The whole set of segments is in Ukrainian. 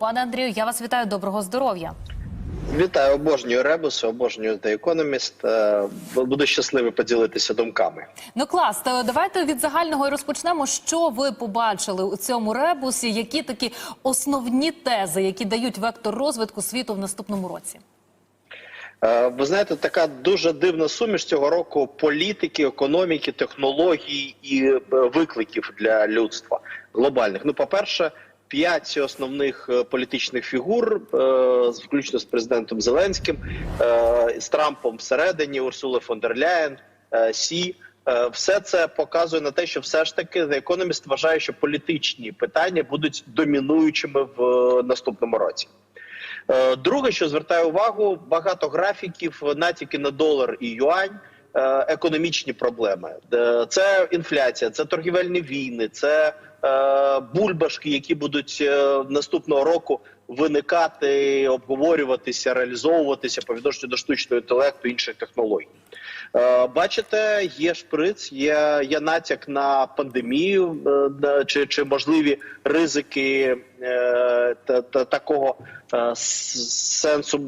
Пане Андрію, я вас вітаю. Доброго здоров'я. Вітаю, обожнюю ребуси, обожнюю The Economist. Е, Буду щасливий поділитися думками. Ну клас, то давайте від загального і розпочнемо. Що ви побачили у цьому ребусі? Які такі основні тези, які дають вектор розвитку світу в наступному році? Е, Ви знаєте, така дуже дивна суміш цього року політики, економіки, технологій і е, викликів для людства глобальних. Ну, по-перше, п'ять основних е, політичних фігур, е, включно з президентом Зеленським, е, з Трампом всередині, Урсула фон дер Ляєн, Сі. Все це показує на те, що все ж таки The Economist вважає, що політичні питання будуть домінуючими в наступному році. Друге, що звертаю увагу, багато графіків, натяки на долар і юань, економічні проблеми. Е, Це інфляція, це торгівельні війни, це е, бульбашки, які будуть е, наступного року виникати, обговорюватися, реалізовуватися по відношенню до штучного інтелекту інших технологій. Е, Бачите, є шприц, є, є натяк на пандемію е, чи, чи можливі ризики е, та, та, такого сенсу.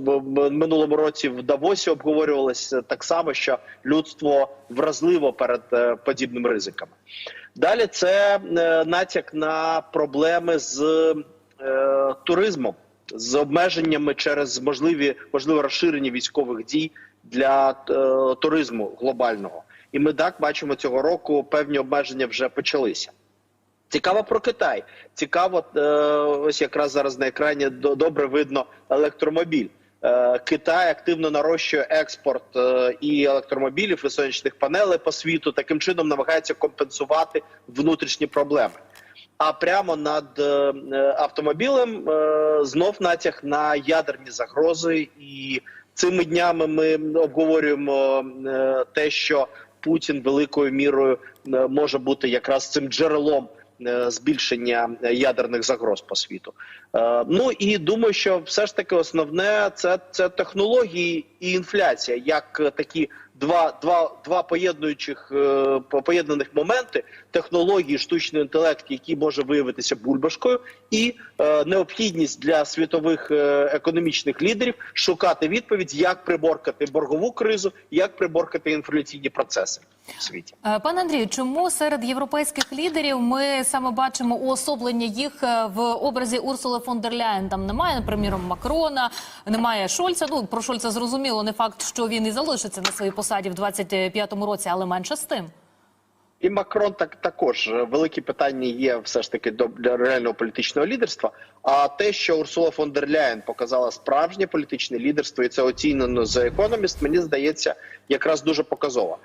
Минулому році в Давосі обговорювалося так само, що людство вразливо перед подібними ризиками. Далі це натяк на проблеми з туризмом, з обмеженнями через можливі можливе розширення військових дій для е, туризму глобального. І ми так бачимо цього року певні обмеження вже почалися. Цікаво про Китай. Цікаво, е, ось якраз зараз на екрані добре видно електромобіль. Е, Китай активно нарощує експорт е, і електромобілів, і сонячних панелей по світу. Таким чином намагається компенсувати внутрішні проблеми. А прямо над е, е, автомобілем е, знов натяг на ядерні загрози. І цими днями ми обговорюємо те, що Путін великою мірою може бути якраз цим джерелом збільшення ядерних загроз по світу. Е, Ну і думаю, що все ж таки основне це, це технології і інфляція, як е, такі два, два, два поєднуючих е, поєднаних моменти технології, штучний інтелект, який може виявитися бульбашкою, і е, необхідність для світових е, економічних лідерів шукати відповідь, як приборкати боргову кризу, як приборкати інфляційні процеси в світі. Е, Пане Андрію, чому серед європейських лідерів ми саме бачимо уособлення їх е, в образі Урсули фон дер Ляєн? Там немає, наприклад, Макрона, немає Шольца. Ну про Шольца зрозуміло, не факт, що він і залишиться на своїй посаді в 25-му році, але менше з тим. І Макрон так також е, великі питання є все ж таки до для реального політичного лідерства. А те, що Урсула фон дер Ляєн показала справжнє політичне лідерство, і це оцінено за економіст, мені здається, якраз дуже показово.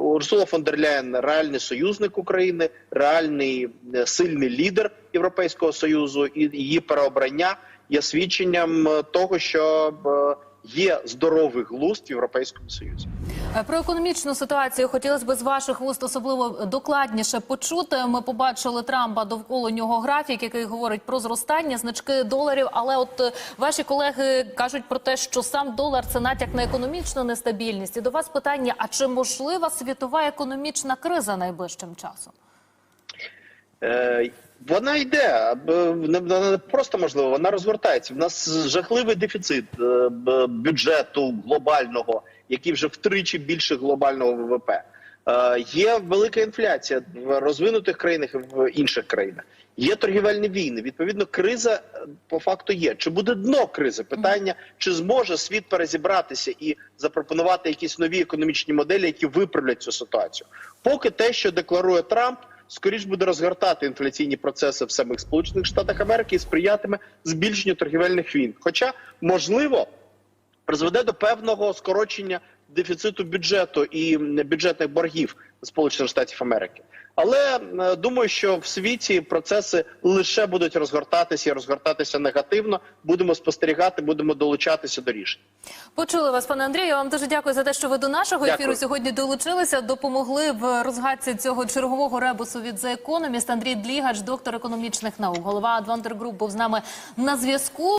Урсула фон дер Ляєн реальний союзник України, реальний е, сильний лідер Європейського союзу, і її переобрання є свідченням е, того, що є здоровий глузд в Європейському Союзі. Е, Про економічну ситуацію хотілося б з ваших вуст особливо докладніше почути. Ми побачили Трампа довкола нього графік, який говорить про зростання значки доларів. Але от е, ваші колеги кажуть про те, що сам долар це натяк на економічну нестабільність. І до вас питання: а чи можлива світова економічна криза найближчим часом? Е, Вона йде, не просто можливо, вона розгортається. В нас жахливий дефіцит е, бюджету глобального, який вже втричі більше глобального ВВП. Е, Є велика інфляція в розвинутих країнах і в інших країнах. Є торгівельні війни. Відповідно, криза е, по факту є. Чи буде дно кризи? Питання, чи зможе світ перезібратися і запропонувати якісь нові економічні моделі, які виправлять цю ситуацію? Поки те, що декларує Трамп, скоріш буде розгортати інфляційні процеси в самих Сполучених Штатах Америки і сприятиме збільшенню торгівельних війн. Хоча можливо призведе до певного скорочення дефіциту бюджету і бюджетних боргів Сполучених Штатів Америки. Але е, думаю, що в світі процеси лише будуть розгортатися і розгортатися негативно. Будемо спостерігати, будемо долучатися до рішень. Почули вас, пане Андрію. Я вам дуже дякую за те, що ви до нашого Дякую. ефіру сьогодні долучилися. Допомогли в розгадці цього чергового ребусу від The Economist. Андрій Длігач, доктор економічних наук, голова Advanter Group, був з нами на зв'язку.